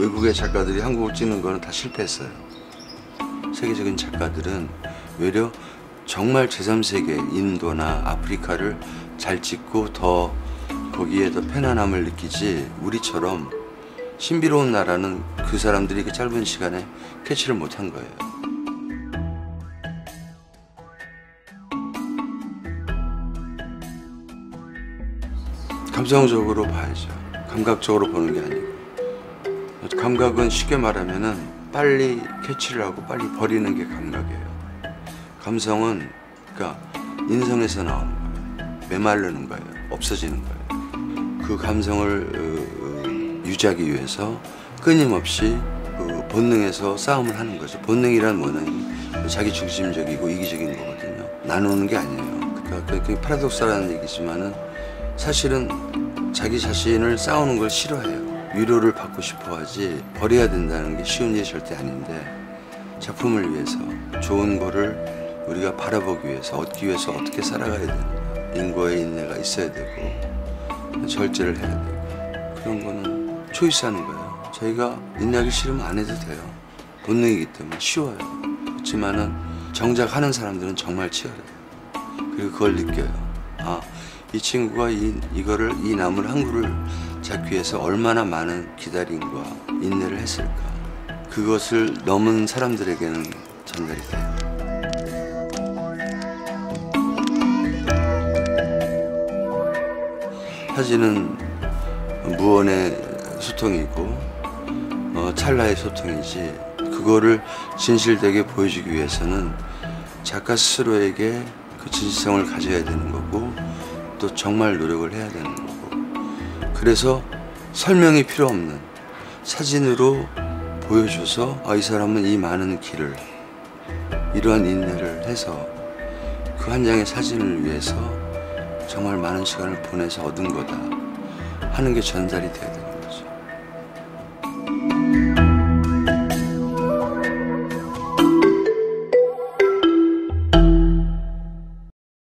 외국의 작가들이 한국을 찍는 거는 다 실패했어요. 세계적인 작가들은 외려 정말 제3세계 인도나 아프리카를 잘 찍고 더 거기에 더 편안함을 느끼지 우리처럼 신비로운 나라는 그 사람들이 그 짧은 시간에 캐치를 못한 거예요. 감성적으로 봐야죠. 감각적으로 보는 게 아니고. 감각은 쉽게 말하면은 빨리 캐치를 하고 빨리 버리는 게 감각이에요. 감성은 그러니까 인성에서 나오는 거예요. 메마르는 거예요. 없어지는 거예요. 그 감성을 어, 어, 유지하기 위해서 끊임없이 그 본능에서 싸움을 하는 거죠. 본능이란 뭐냐면 자기 중심적이고 이기적인 거거든요. 나누는 게 아니에요. 그러니까 그게 파라독스라는 얘기지만은 사실은 자기 자신을 싸우는 걸 싫어해요. 위로를 받고 싶어 하지 버려야 된다는 게 쉬운 일이 절대 아닌데 작품을 위해서 좋은 거를 우리가 바라보기 위해서 얻기 위해서 어떻게 살아가야 되는가 인고의 인내가 있어야 되고 절제를 해야 되고 그런 거는 초이스하는 거예요. 저희가 인내하기 싫으면 안 해도 돼요. 본능이기 때문에 쉬워요. 그렇지만은 정작 하는 사람들은 정말 치열해요. 그리고 그걸 느껴요. 아, 이 친구가 이, 이거를, 이 나물 한 그루를 잡기 위해서 얼마나 많은 기다림과 인내를 했을까. 그것을 넘은 사람들에게는 전달이 돼요. 사진은 무언의 소통이고, 어, 찰나의 소통이지, 그거를 진실되게 보여주기 위해서는 작가 스스로에게 그 진실성을 가져야 되는 거고 또 정말 노력을 해야 되는 거고 그래서 설명이 필요 없는 사진으로 보여줘서 아, 이 사람은 이 많은 길을 이러한 인내를 해서 그 한 장의 사진을 위해서 정말 많은 시간을 보내서 얻은 거다 하는 게 전달이 돼야 돼요.